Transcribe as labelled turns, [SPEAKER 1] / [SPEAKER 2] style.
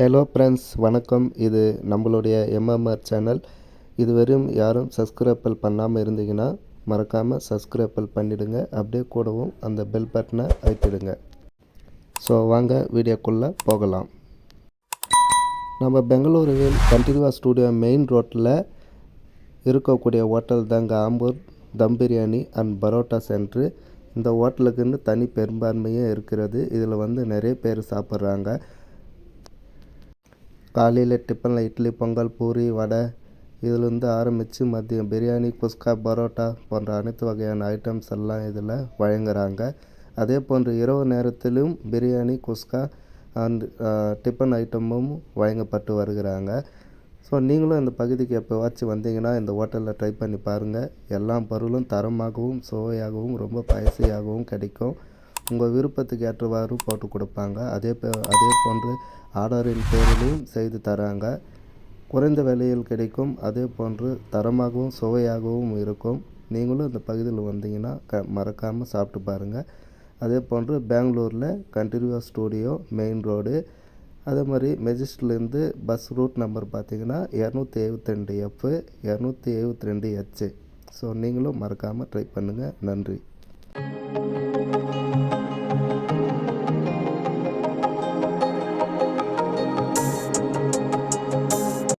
[SPEAKER 1] Hello friends வணக்கம். இது நம்மளுடைய எம்எம்ஆர் சேனல் இதுவரையும் யாரும் சப்ஸ்கிரைபல் பண்ணாமல் இருந்தீங்கன்னா மறக்காமல் சப்ஸ்கிரைபல் பண்ணிவிடுங்க அப்படியே கூடவும் அந்த பெல் பட்டனை அழுத்திடுங்க. ஸோ வாங்க வீடியோக்குள்ளே போகலாம். நம்ம பெங்களூருவில் கண்டினியூவா ஸ்டூடியோ மெயின் ரோட்டில் இருக்கக்கூடிய ஹோட்டல் தாங்க ஆம்பூர். தம் பிரியாணி அண்ட் பரோட்டா சென்ட்ரு இந்த ஹோட்டலுக்குன்னு தனி பெரும்பான்மையே இருக்கிறது. இதில் வந்து நிறைய பேர் சாப்பிட்றாங்க. காலையில் டிஃபனில் இட்லி பொங்கல் பூரி வடை. இதுலேருந்து ஆரம்பித்து மதியம் பிரியாணி குஸ்கா பரோட்டா போன்ற அனைத்து வகையான ஐட்டம்ஸ் எல்லாம் இதில் வழங்குகிறாங்க அதே போன்று இரவு நேரத்திலும் பிரியாணி குஸ்கா அண்ட் டிஃபன் ஐட்டமும் வழங்கப்பட்டு வருகிறாங்க. ஸோ நீங்களும் இந்த பகுதிக்கு எப்போவாச்சும் வந்தீங்கன்னா இந்த ஹோட்டலில் ட்ரை பண்ணி பாருங்கள் எல்லா பொருளும் தரமாகவும் சுவையாகவும் ரொம்ப பைசையாகவும் கிடைக்கும். உங்கள் விருப்பத்துக்கு ஏற்றவாறு போட்டு கொடுப்பாங்க. அதே அதே போன்று ஆர்டரின் பேரிலும் செய்து தராங்க. குறைந்த விலையில் கிடைக்கும். அதே போன்று தரமாகவும் சுவையாகவும் இருக்கும். நீங்களும் இந்த பகுதியில் வந்தீங்கன்னா க மறக்காமல் சாப்பிட்டு பாருங்கள் அதே போன்று பெங்களூரில் கண்டினியூவா ஸ்டூடியோ மெயின் ரோடு அதே மாதிரி மெஜிஸ்ட்லேருந்து பஸ் ரூட் நம்பர் பார்த்தீங்கன்னா இரநூத்தி எழுபத்தி ரெண்டு எஃப் இரநூத்தி எழுபத்தி ரெண்டு ஹெச்சு ஸோ நீங்களும் மறக்காமல் ட்ரை பண்ணுங்கள் நன்றி.